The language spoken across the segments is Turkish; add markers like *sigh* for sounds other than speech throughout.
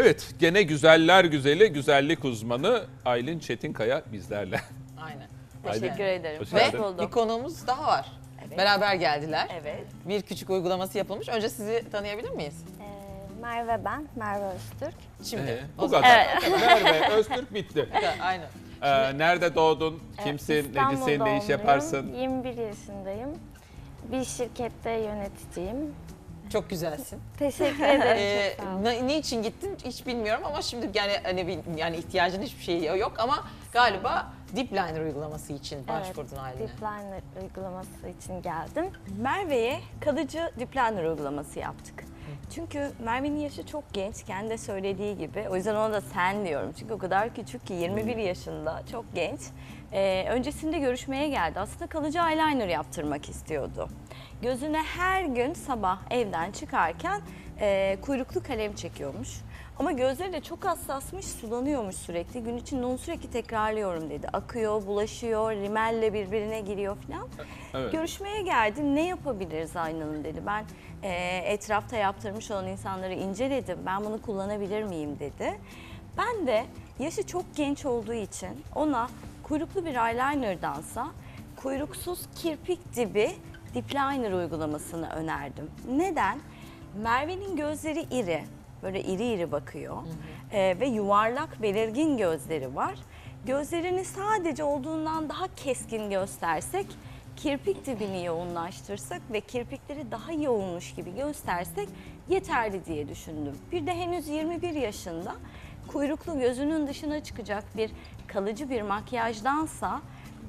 Evet, gene güzeller güzeli, güzellik uzmanı Aylin Çetinkaya bizlerle. Aynen. Teşekkür ederim. Hoş Ve geldin. Bir konuğumuz daha var. Evet. Beraber geldiler. Evet. Bir küçük uygulaması yapılmış. Önce sizi tanıyabilir miyiz? Ee, Merve ben, Merve Öztürk. Şimdi. Ee, O bu zaman- kadar. Merve, Öztürk bitti. *laughs* Aynen. Ee, nerede doğdun, Ee, kimsin, İstanbul necisin, ne iş doğumluyum, yaparsın? 21 yaşındayım. Bir şirkette yöneticiyim. Çok güzelsin. Teşekkür *laughs* ederim. Ee, çok sağ olun. ne, niçin gittin hiç bilmiyorum ama şimdi yani hani bir, yani ihtiyacın hiçbir şey yok ama galiba Deep Liner uygulaması için başvurdun haline. Deep Liner uygulaması için geldim. Merve'ye kalıcı diplomer uygulaması yaptık. Çünkü Merve'nin yaşı çok genç, kendi de söylediği gibi. O yüzden ona da sen diyorum. Çünkü o kadar küçük ki 21 yaşında, çok genç. Ee, öncesinde görüşmeye geldi. Aslında kalıcı eyeliner yaptırmak istiyordu. Gözüne her gün sabah evden çıkarken e, kuyruklu kalem çekiyormuş. Ama gözleri de çok hassasmış, sulanıyormuş sürekli. Gün içinde onu sürekli tekrarlıyorum dedi. Akıyor, bulaşıyor, rimelle birbirine giriyor falan. Evet. Görüşmeye geldi. Ne yapabiliriz Aynanın dedi. Ben e, etrafta yaptırmış olan insanları inceledim. Ben bunu kullanabilir miyim dedi. Ben de yaşı çok genç olduğu için ona kuyruklu bir eyelinerdansa kuyruksuz kirpik dibi dip liner uygulamasını önerdim. Neden? Merve'nin gözleri iri. Böyle iri iri bakıyor. E, ve yuvarlak belirgin gözleri var. Gözlerini sadece olduğundan daha keskin göstersek kirpik dibini yoğunlaştırsak ve kirpikleri daha yoğunmuş gibi göstersek yeterli diye düşündüm. Bir de henüz 21 yaşında kuyruklu gözünün dışına çıkacak bir kalıcı bir makyajdansa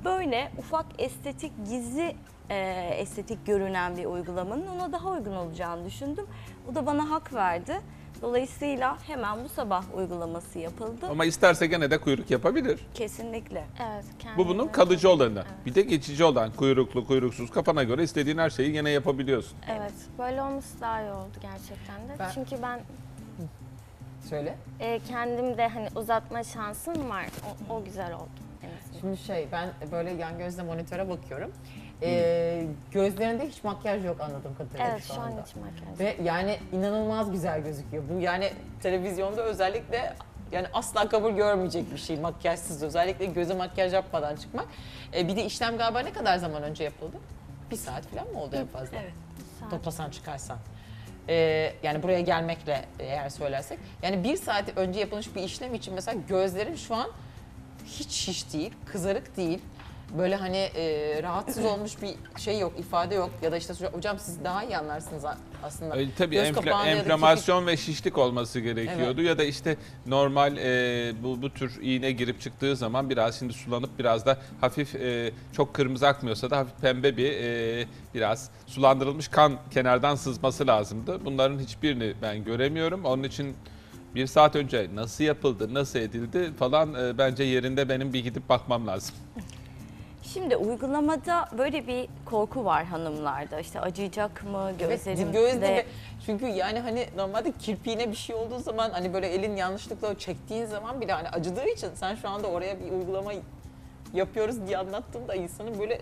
böyle ufak estetik gizli e, estetik görünen bir uygulamanın ona daha uygun olacağını düşündüm. O da bana hak verdi. Dolayısıyla hemen bu sabah uygulaması yapıldı. Ama isterse gene de kuyruk yapabilir. Kesinlikle. Evet, Bu bunun kalıcı olanı. Bir de geçici olan kuyruklu, kuyruksuz kafana göre istediğin her şeyi yine yapabiliyorsun. Evet, böyle olması daha iyi oldu gerçekten de. Ben- Çünkü ben Söyle. e, kendim de hani uzatma şansım var. O, o güzel oldu. Şimdi şey ben böyle yan gözle monitöre bakıyorum. Ee, gözlerinde hiç makyaj yok anladığım kadarıyla Evet, şu şu an anda. hiç makyaj. Ve yani inanılmaz güzel gözüküyor. Bu yani televizyonda özellikle yani asla kabul görmeyecek bir şey makyajsız özellikle göze makyaj yapmadan çıkmak. Ee, bir de işlem galiba ne kadar zaman önce yapıldı? Bir saat falan mı oldu en fazla? Evet. Saat. Toplasan çıkarsan. Ee, yani buraya gelmekle eğer söylersek. Yani bir saat önce yapılmış bir işlem için mesela gözlerim şu an hiç şiş değil, kızarık değil. Böyle hani e, rahatsız *laughs* olmuş bir şey yok, ifade yok. Ya da işte hocam siz daha iyi anlarsınız a- aslında. E, tabii Göz enfla- kapağında ya da enflamasyon ve şişlik olması gerekiyordu ya da işte normal e, bu bu tür iğne girip çıktığı zaman biraz şimdi sulanıp biraz da hafif e, çok kırmızı akmıyorsa da hafif pembe bir e, biraz sulandırılmış kan kenardan sızması lazımdı. Bunların hiçbirini ben göremiyorum. Onun için bir saat önce nasıl yapıldı, nasıl edildi falan e, bence yerinde benim bir gidip bakmam lazım. Şimdi uygulamada böyle bir korku var hanımlarda. İşte acıyacak mı Evet, gözlerimde? göz dibi. Çünkü yani hani normalde kirpiğine bir şey olduğu zaman hani böyle elin yanlışlıkla çektiğin zaman bile hani acıdığı için sen şu anda oraya bir uygulama yapıyoruz diye anlattığında insanın böyle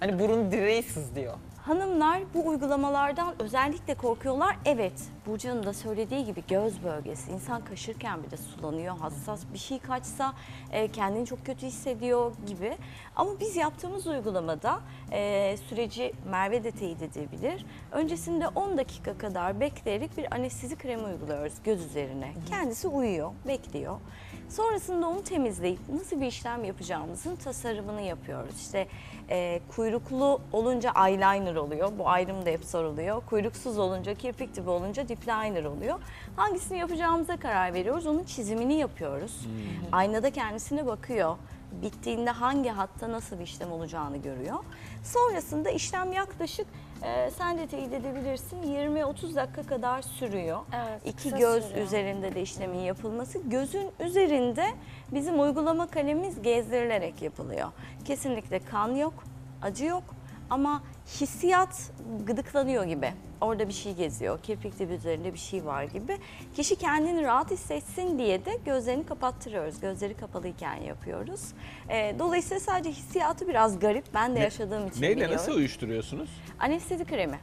hani burun direği sızlıyor. Hanımlar bu uygulamalardan özellikle korkuyorlar. Evet, Burcu'nun da söylediği gibi göz bölgesi. İnsan kaşırken bile sulanıyor, hassas. Bir şey kaçsa e, kendini çok kötü hissediyor gibi. Ama biz yaptığımız uygulamada e, süreci Merve de teyit edebilir. Öncesinde 10 dakika kadar bekleyerek bir anestezi kremi uyguluyoruz göz üzerine. Kendisi uyuyor, bekliyor. Sonrasında onu temizleyip nasıl bir işlem yapacağımızın tasarımını yapıyoruz. İşte e, kuyruklu olunca eyeliner oluyor. Bu ayrım da hep soruluyor. Kuyruksuz olunca, kirpik dibi olunca dip liner oluyor. Hangisini yapacağımıza karar veriyoruz. Onun çizimini yapıyoruz. Aynada kendisine bakıyor. Bittiğinde hangi hatta nasıl bir işlem olacağını görüyor. Sonrasında işlem yaklaşık e, sen de teyit edebilirsin 20-30 dakika kadar sürüyor. Evet, İki göz sürüyor. üzerinde de işlemin yapılması. Gözün üzerinde bizim uygulama kalemimiz gezdirilerek yapılıyor. Kesinlikle kan yok, acı yok ama hissiyat gıdıklanıyor gibi. Orada bir şey geziyor, kirpik dibi üzerinde bir şey var gibi. Kişi kendini rahat hissetsin diye de gözlerini kapattırıyoruz. Gözleri kapalıyken yapıyoruz. Ee, dolayısıyla sadece hissiyatı biraz garip. Ben de Ne- yaşadığım için Neyle biliyorum. nasıl uyuşturuyorsunuz? Anestezi kremi.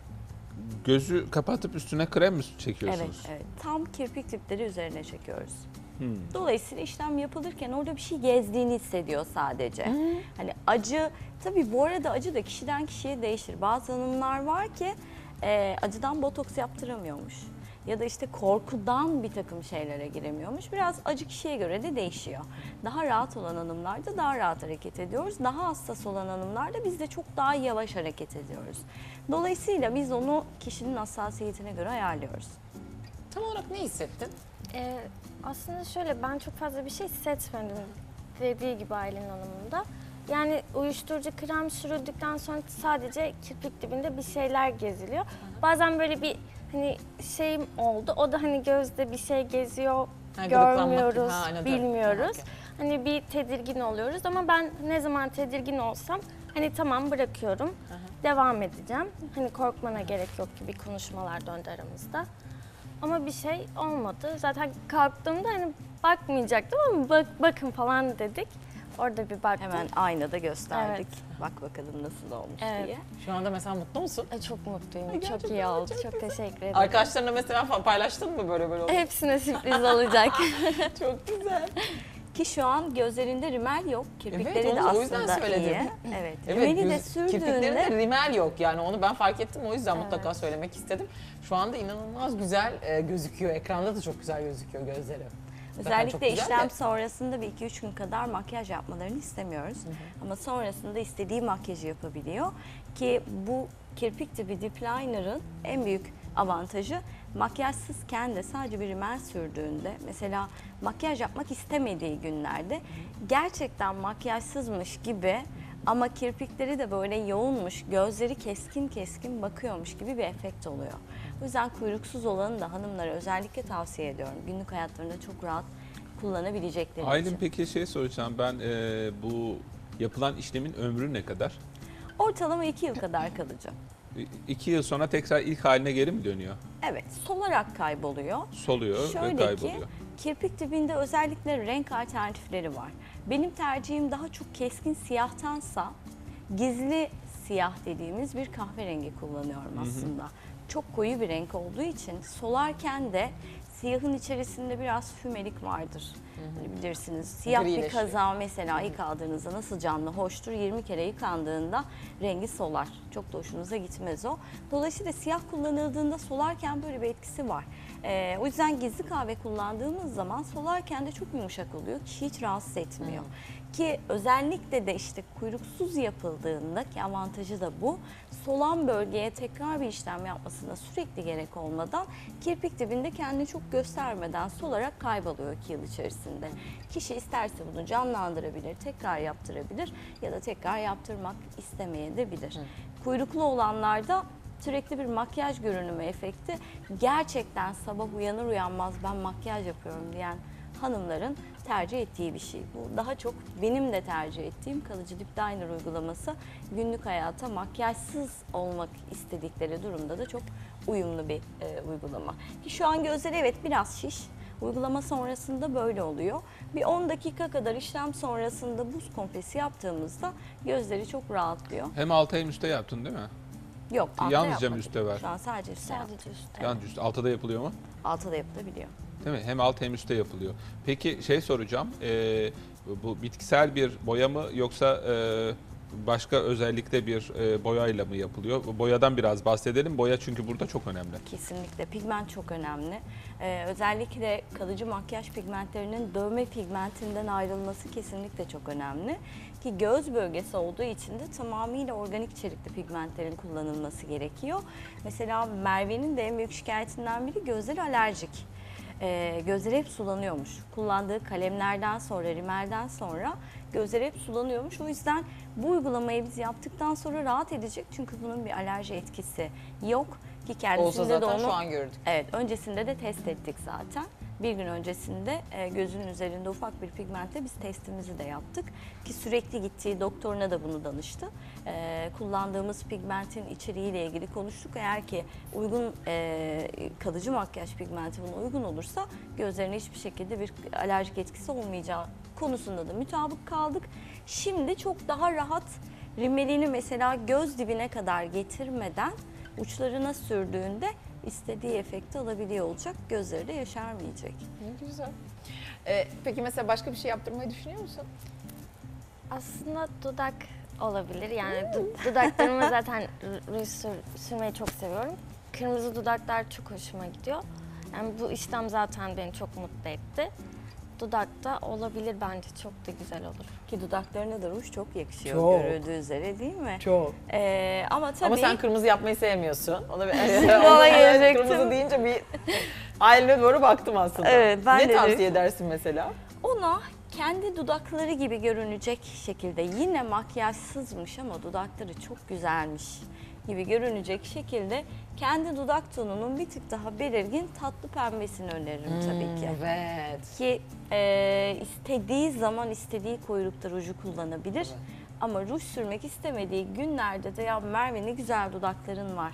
gözü kapatıp üstüne krem mi Evet, çekiyorsunuz? evet. Tam kirpik dipleri üzerine çekiyoruz. Hmm. Dolayısıyla işlem yapılırken orada bir şey gezdiğini hissediyor sadece. Hani acı, tabii bu arada acı da kişiden kişiye değişir. Bazı hanımlar var ki e, acıdan botoks yaptıramıyormuş. Ya da işte korkudan bir takım şeylere giremiyormuş. Biraz acı kişiye göre de değişiyor. Daha rahat olan hanımlarda daha rahat hareket ediyoruz. Daha hassas olan hanımlarda biz de çok daha yavaş hareket ediyoruz. Dolayısıyla biz onu kişinin hassasiyetine göre ayarlıyoruz. Tam olarak ne hissettin? Ee, aslında şöyle ben çok fazla bir şey hissetmedim dediği gibi Aylin Hanım'ın da. Yani uyuşturucu krem sürüldükten sonra sadece kirpik dibinde bir şeyler geziliyor. Bazen böyle bir hani şeyim oldu. O da hani gözde bir şey geziyor, Ha, gıdıklanmak görmüyoruz, Ha, anladım. bilmiyoruz. Okey. Hani bir tedirgin oluyoruz ama ben ne zaman tedirgin olsam hani tamam bırakıyorum, devam edeceğim. Hani korkmana gerek yok gibi konuşmalar döndü aramızda. Ama bir şey olmadı. Zaten kalktığımda hani bakmayacaktım ama bak, bakın falan dedik. Orada bir baktım. Hemen aynada gösterdik. Bak bakalım nasıl olmuş Evet. diye. Şu anda mesela mutlu musun? Ay, çok mutluyum. gerçekten çok iyi oldu. Çok, teşekkür ederim. Arkadaşlarına mesela falan paylaştın mı böyle böyle oldu? Hepsine sürpriz olacak. *laughs* Çok güzel. Ki şu an gözlerinde rimel yok. Kirpikleri Evet, de onu o yüzden aslında söyledim. iyi. Evet. Evet, Rimeli de göz- kirpiklerinde sürdüğünde rimel yok yani onu ben fark ettim o yüzden mutlaka söylemek istedim. Şu anda inanılmaz güzel e, gözüküyor. Ekranda da çok güzel gözüküyor gözleri. Zaten çok özellikle güzel işlem de. sonrasında bir iki üç gün kadar makyaj yapmalarını istemiyoruz. Ama sonrasında istediği makyajı yapabiliyor. Ki bu kirpik tipi dip liner'ın en büyük avantajı makyajsızken de sadece bir rimel sürdüğünde mesela makyaj yapmak istemediği günlerde gerçekten makyajsızmış gibi ama kirpikleri de böyle yoğunmuş, gözleri keskin keskin bakıyormuş gibi bir efekt oluyor. O yüzden kuyruksuz olanı da hanımlara özellikle tavsiye ediyorum. Günlük hayatlarında çok rahat kullanabilecekleri Aylin için. peki şey soracağım ben e, bu yapılan işlemin ömrü ne kadar? Ortalama iki yıl kadar kalıcı. İki yıl sonra tekrar ilk haline geri mi dönüyor? Evet, solarak kayboluyor. Soluyor ve Şöyle ki kayboluyor. kirpik dibinde özellikle renk alternatifleri var. Benim tercihim daha çok keskin siyahtansa gizli siyah dediğimiz bir kahverengi kullanıyorum aslında. Çok koyu bir renk olduğu için solarken de siyahın içerisinde biraz fümelik vardır. Hani bilirsiniz siyah bir Grileşiyor. kaza mesela ilk aldığınızda nasıl canlı hoştur 20 kere yıkandığında rengi solar. Çok da hoşunuza gitmez o. Dolayısıyla siyah kullanıldığında solarken böyle bir etkisi var. Ee, o yüzden gizli kahve kullandığımız zaman solarken de çok yumuşak oluyor. Kişi hiç rahatsız etmiyor. Ki özellikle de işte kuyruksuz yapıldığında ki avantajı da bu. Solan bölgeye tekrar bir işlem yapmasına sürekli gerek olmadan kirpik dibinde kendini çok göstermeden solarak kayboluyor iki yıl içerisinde. Kişi isterse bunu canlandırabilir, tekrar yaptırabilir ya da tekrar yaptırmak istemeyebilir. Kuyruklu olanlarda sürekli bir makyaj görünümü efekti gerçekten sabah uyanır uyanmaz ben makyaj yapıyorum diyen hanımların tercih ettiği bir şey. Bu daha çok benim de tercih ettiğim kalıcı dip liner uygulaması günlük hayata makyajsız olmak istedikleri durumda da çok uyumlu bir e, uygulama. Ki şu an gözleri evet biraz şiş. Uygulama sonrasında böyle oluyor. Bir 10 dakika kadar işlem sonrasında buz kompresi yaptığımızda gözleri çok rahatlıyor. Hem alta hem üstte yaptın değil mi? Yok Yalnızca mı yapmadık. üstte var? Şu an sadece üstte yaptık. Sadece üstte. Yalnız üstte. Altta da yapılıyor mu? Altta da yapılabiliyor. Değil mi? Hem alt hem üstte yapılıyor. Peki şey soracağım. e, bu bitkisel bir boya mı yoksa e, başka özellikle bir e, boyayla mı yapılıyor? Boyadan biraz bahsedelim. Boya çünkü burada çok önemli. Kesinlikle pigment çok önemli. Ee, özellikle kalıcı makyaj pigmentlerinin dövme pigmentinden ayrılması kesinlikle çok önemli. Ki göz bölgesi olduğu için de tamamıyla organik içerikli pigmentlerin kullanılması gerekiyor. Mesela Merve'nin de en büyük şikayetinden biri gözleri alerjik. Ee, gözleri hep sulanıyormuş. Kullandığı kalemlerden sonra, rimelden sonra gözleri hep sulanıyormuş. O yüzden bu uygulamayı biz yaptıktan sonra rahat edecek. Çünkü bunun bir alerji etkisi yok. Ki kendisinde Olsa de zaten onu şu an gördük. Evet, öncesinde de test ettik zaten. Bir gün öncesinde e, gözünün üzerinde ufak bir pigmentle biz testimizi de yaptık. Ki sürekli gittiği doktoruna da bunu danıştı. E, kullandığımız pigmentin içeriğiyle ilgili konuştuk. Eğer ki uygun e, kalıcı makyaj pigmenti buna uygun olursa gözlerine hiçbir şekilde bir alerjik etkisi olmayacağı konusunda da mutabık kaldık. Şimdi çok daha rahat rimelini mesela göz dibine kadar getirmeden uçlarına sürdüğünde istediği efekti alabiliyor olacak. Gözleri de yaşarmayacak. Ne güzel. Ee, peki mesela başka bir şey yaptırmayı düşünüyor musun? Aslında dudak olabilir. Yani du- dudaklarıma *laughs* zaten ruj sür- sürmeyi çok seviyorum. Kırmızı dudaklar çok hoşuma gidiyor. Yani bu işlem zaten beni çok mutlu etti. Dudakta olabilir bence çok da güzel olur. Ki dudaklarına da ruj çok yakışıyor Çok. görüldüğü üzere değil mi? Çok. Ee, ama tabii Ama sen kırmızı yapmayı sevmiyorsun. Ona bir *laughs* Ona gelecektim. Kırmızı deyince bir aileme doğru baktım aslında. Evet, ben ne de tavsiye edersin mesela? ona kendi dudakları gibi görünecek şekilde yine makyajsızmış ama dudakları çok güzelmiş gibi görünecek şekilde kendi dudak tonunun bir tık daha belirgin tatlı pembesini öneririm tabii ki. Evet. Ki e, istediği zaman istediği koyulukta ruju kullanabilir. Ama ruj sürmek istemediği günlerde de ya Merve ne güzel dudakların var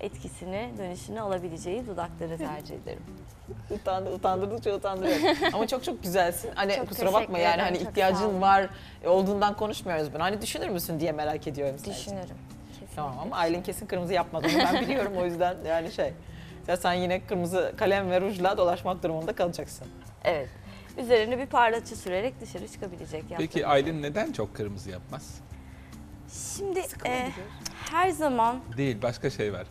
etkisini, dönüşünü alabileceği dudakları tercih ederim. *laughs* Utandı, utandırdıkça utandırıyor. *laughs* Ama çok çok güzelsin. Hani Çok kusura bakma yani hani ihtiyacın var olduğundan konuşmuyoruz bunu. Hani düşünür müsün diye merak ediyorum sadece. Düşünürüm. Tamam ama Aylin kesin kırmızı yapmadığını ben biliyorum o yüzden yani şey. Ya sen yine kırmızı kalem ve rujla dolaşmak durumunda kalacaksın. Evet. Üzerine bir parlatıcı sürerek dışarı çıkabilecek. Peki yaptığımız Aylin neden çok kırmızı yapmaz? Şimdi e, her zaman Değil başka şey var.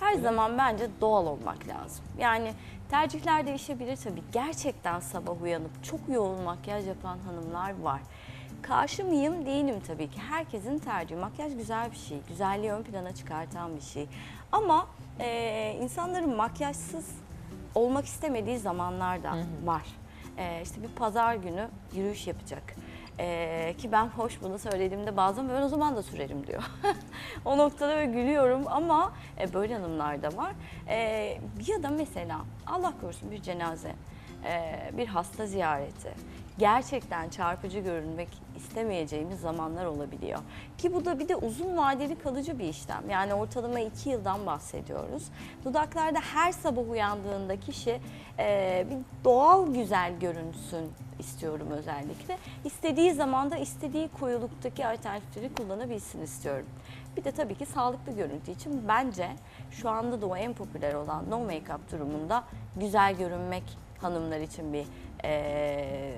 her zaman bence doğal olmak lazım. Yani tercihler değişebilir tabii. Gerçekten sabah uyanıp çok yoğun makyaj yapan hanımlar var. Karşı mıyım değilim tabii ki. Herkesin tercihi. Makyaj güzel bir şey. Güzelliği ön plana çıkartan bir şey. Ama e, insanların makyajsız olmak istemediği zamanlar da var. E, işte bir pazar günü yürüyüş yapacak. E, ki ben hoş bunu söylediğimde bazen ben o zaman da sürerim diyor. *laughs* o noktada böyle gülüyorum ama e, böyle hanımlar da var. E, ya da mesela Allah korusun bir cenaze, e, bir hasta ziyareti gerçekten çarpıcı görünmek istemeyeceğimiz zamanlar olabiliyor. Ki bu da bir de uzun vadeli kalıcı bir işlem. Yani ortalama iki yıldan bahsediyoruz. Dudaklarda her sabah uyandığında kişi e, bir doğal güzel görünsün istiyorum özellikle. İstediği zaman da istediği koyuluktaki alternatifleri kullanabilsin istiyorum. Bir de tabii ki sağlıklı görüntü için bence şu anda da o en popüler olan no make-up durumunda güzel görünmek hanımlar için bir eee,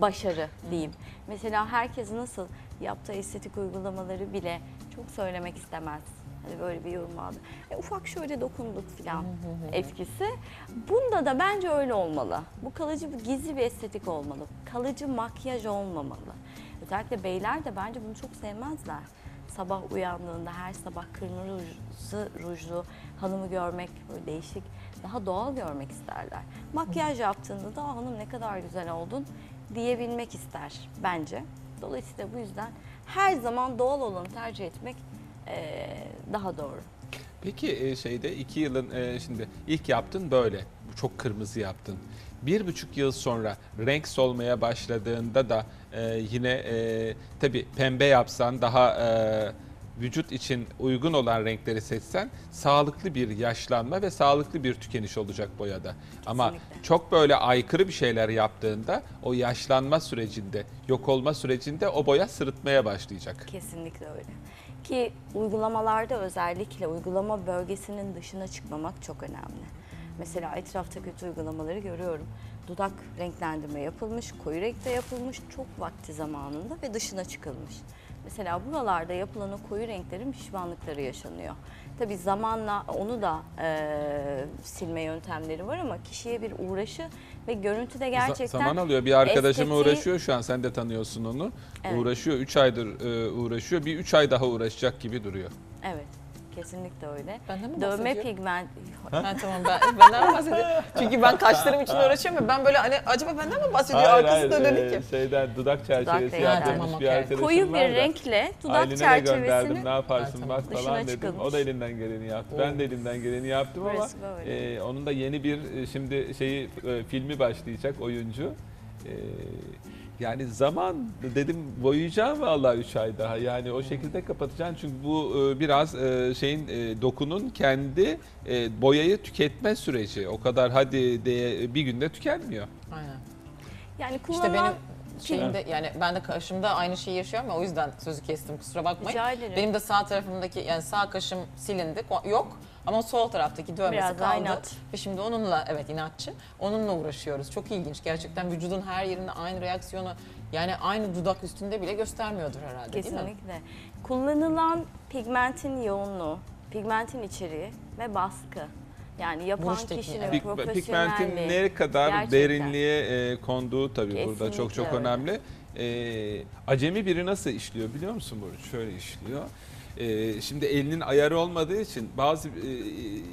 başarı diyeyim. Mesela herkes nasıl yaptığı estetik uygulamaları bile çok söylemek istemez. Hani böyle bir yorum vardı. E, ufak şöyle dokunduk falan etkisi. Bunda da bence öyle olmalı. Bu kalıcı bir gizli bir estetik olmalı. Kalıcı makyaj olmamalı. Özellikle beyler de bence bunu çok sevmezler. Sabah uyandığında her sabah kırmızı rujlu hanımı görmek böyle değişik, daha doğal görmek isterler. Makyaj yaptığında da "Aa, hanım ne kadar güzel oldun diyebilmek ister bence. Dolayısıyla bu yüzden her zaman doğal olanı tercih etmek eee, daha doğru. Peki e, şeyde iki yılın e, şimdi ilk yaptın böyle çok kırmızı yaptın. Bir buçuk yıl sonra renk solmaya başladığında da e, yine e, tabi pembe yapsan daha e, vücut için uygun olan renkleri seçsen sağlıklı bir yaşlanma ve sağlıklı bir tükeniş olacak boyada. Ama Kesinlikle. çok böyle aykırı bir şeyler yaptığında o yaşlanma sürecinde, yok olma sürecinde o boya sırıtmaya başlayacak. Kesinlikle öyle. Ki uygulamalarda özellikle uygulama bölgesinin dışına çıkmamak çok önemli. Mesela etrafta kötü uygulamaları görüyorum. Dudak renklendirme yapılmış, koyu renkte yapılmış çok vakti zamanında ve dışına çıkılmış. Mesela buralarda yapılan o koyu renklerin pişmanlıkları yaşanıyor. Tabii zamanla onu da eee, silme yöntemleri var ama kişiye bir uğraşı ve görüntüde gerçekten Zaman alıyor. Bir arkadaşım estetiği- uğraşıyor şu an. Sen de tanıyorsun onu. Evet. Uğraşıyor. 3 aydır e, uğraşıyor. Bir 3 ay daha uğraşacak gibi duruyor. Evet, kesinlikle öyle. Benden mi Dövme bahsediyor? pigment Ha tamam ben benden mi bahsediyor? Çünkü ben kaşlarım için uğraşıyorum ya ben böyle hani acaba benden mi bahsediyor arkası dönük ya. Şeyden dudak çerçevesi Dudak yaptırmış tamam, bir okey. arkadaşım koyu var bir renkle dudak Aylin'e de gönderdim çerçevesini ne yaparsın Ha, bak tamam. falan Dışına dedim. çıkılmış. O da elinden geleni yaptı. Ben de elimden geleni yaptım ama Burası böyle. e, onun da yeni bir e, şimdi şeyi e, filmi başlayacak oyuncu. E, yani zaman dedim boyayacağım vallahi 3 ay daha. Yani o şekilde kapatacaksın çünkü bu e, biraz e, şeyin e, dokunun kendi boyayı tüketme süreci. O kadar hadi diye bir günde tükenmiyor. Aynen. yani İşte kullanılan benim şeyimde yani ben de kaşımda aynı şeyi yaşıyorum ya o yüzden sözü kestim kusura bakmayın. Rica ederim. Benim de sağ tarafımdaki yani sağ kaşım silindi yok ama sol taraftaki dövmesi Biraz kaldı. inat. Ve şimdi onunla evet inatçı onunla uğraşıyoruz. Çok ilginç gerçekten vücudun her yerinde aynı reaksiyonu yani aynı dudak üstünde bile göstermiyordur herhalde değil mi? Kesinlikle. Kullanılan pigmentin yoğunluğu, pigmentin içeriği ve baskı. Yani yapan tekniği, kişinin profesyonelliği. Pigmentin ne kadar Gerçekten. derinliğe e, konduğu tabii burada çok çok Kesinlikle öyle. önemli. E, acemi biri nasıl işliyor biliyor musun Burcu? Şöyle işliyor. E, şimdi elinin ayarı olmadığı için bazı e,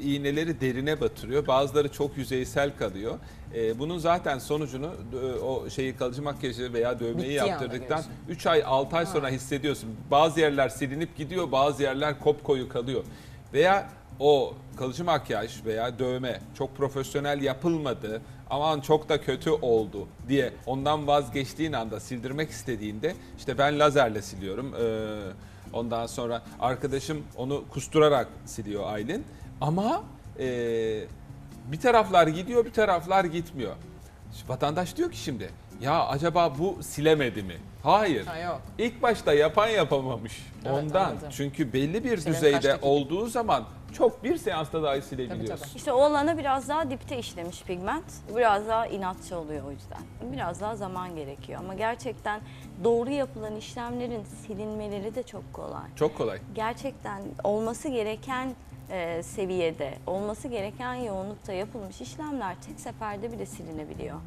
iğneleri derine batırıyor. Bazıları çok yüzeysel kalıyor. E, bunun zaten sonucunu e, o şeyi kalıcı makyajı veya dövmeyi Bittiği anda yaptırdıktan görüyorsun. 3 ay 6 ay sonra hissediyorsun. Bazı yerler silinip gidiyor, bazı yerler kopkoyu kalıyor. Veya o kalıcı makyaj veya dövme çok profesyonel yapılmadı aman çok da kötü oldu diye ondan vazgeçtiğin anda sildirmek istediğinde işte ben lazerle siliyorum. Ee, ondan sonra arkadaşım onu kusturarak siliyor Aylin. Ama ee, bir taraflar gidiyor bir taraflar gitmiyor. Vatandaş diyor ki şimdi ya acaba bu silemedi mi? Hayır. Ha, yok. İlk başta yapan yapamamış. Evet, Ondan. anladım. Çünkü belli bir Senin düzeyde olduğu zaman çok bir seansta dahi silebiliyorsun. Tabii, tabii. İşte o alana biraz daha dipte işlemiş pigment. Biraz daha inatçı oluyor o yüzden. Biraz daha zaman gerekiyor ama gerçekten doğru yapılan işlemlerin silinmeleri de çok kolay. Çok kolay. Gerçekten olması gereken e, seviyede, olması gereken yoğunlukta yapılmış işlemler tek seferde bile silinebiliyor.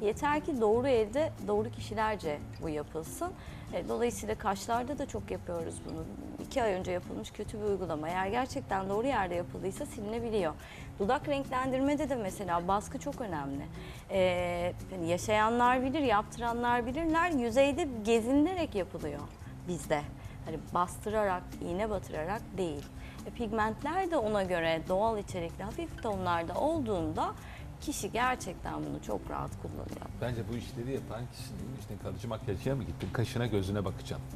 Yeter ki doğru elde, doğru kişilerce bu yapılsın. E, dolayısıyla kaşlarda da çok yapıyoruz bunu. İki ay önce yapılmış kötü bir uygulama. Eğer gerçekten doğru yerde yapıldıysa silinebiliyor. Dudak renklendirmede de mesela baskı çok önemli. E, hani yaşayanlar bilir, yaptıranlar bilirler. Yüzeyde gezinilerek yapılıyor bizde. Hani bastırarak, iğne batırarak değil. E, pigmentler de ona göre doğal içerikli hafif tonlarda olduğunda kişi gerçekten bunu çok rahat kullanıyor. Bence bu işleri yapan kişinin işte kalıcı makyajcıya mı gittin? Kaşına gözüne bakacaksın.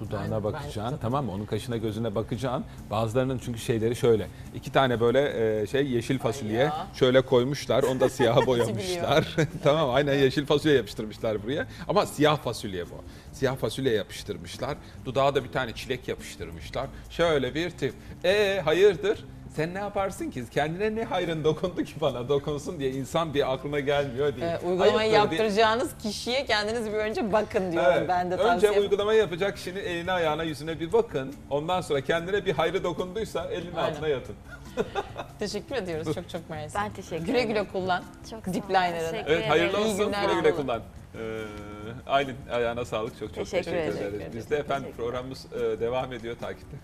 Dudağına Aynen, ben bakacaksın. zaten- Tamam mı? Onun kaşına gözüne bakacaksın. Bazılarının çünkü şeyleri şöyle. iki tane böyle e, şey yeşil fasulye ya. şöyle koymuşlar. Onu da siyaha *laughs* boyamışlar. *laughs* tamam aynen yeşil fasulye yapıştırmışlar buraya. Ama siyah fasulye bu. Siyah fasulye yapıştırmışlar. Dudağa da bir tane çilek yapıştırmışlar. Şöyle bir tip. E hayırdır? Sen ne yaparsın ki? Kendine ne hayrın dokundu ki bana dokunsun diye insan bir aklına gelmiyor diye. Ee, uygulamayı diye- yaptıracağınız kişiye kendiniz bir önce bakın diyorum Evet. ben de Önce tavsiye uygulamayı yapacak kişinin eline ayağına yüzüne bir bakın. Ondan sonra kendine bir hayrı dokunduysa elinin Aynen. altına yatın. *laughs* Teşekkür ediyoruz çok çok mersi. Ben teşekkür Güle ederim. güle kullan. Çok Dipliner'ını. teşekkür Evet hayırlı ederim. İyi olsun. günler Güle güle kullan. Ee, Aylin ayağına sağlık çok çok Teşekkür teşekkür, ederiz. Biz de efendim programımız e, devam ediyor takipte.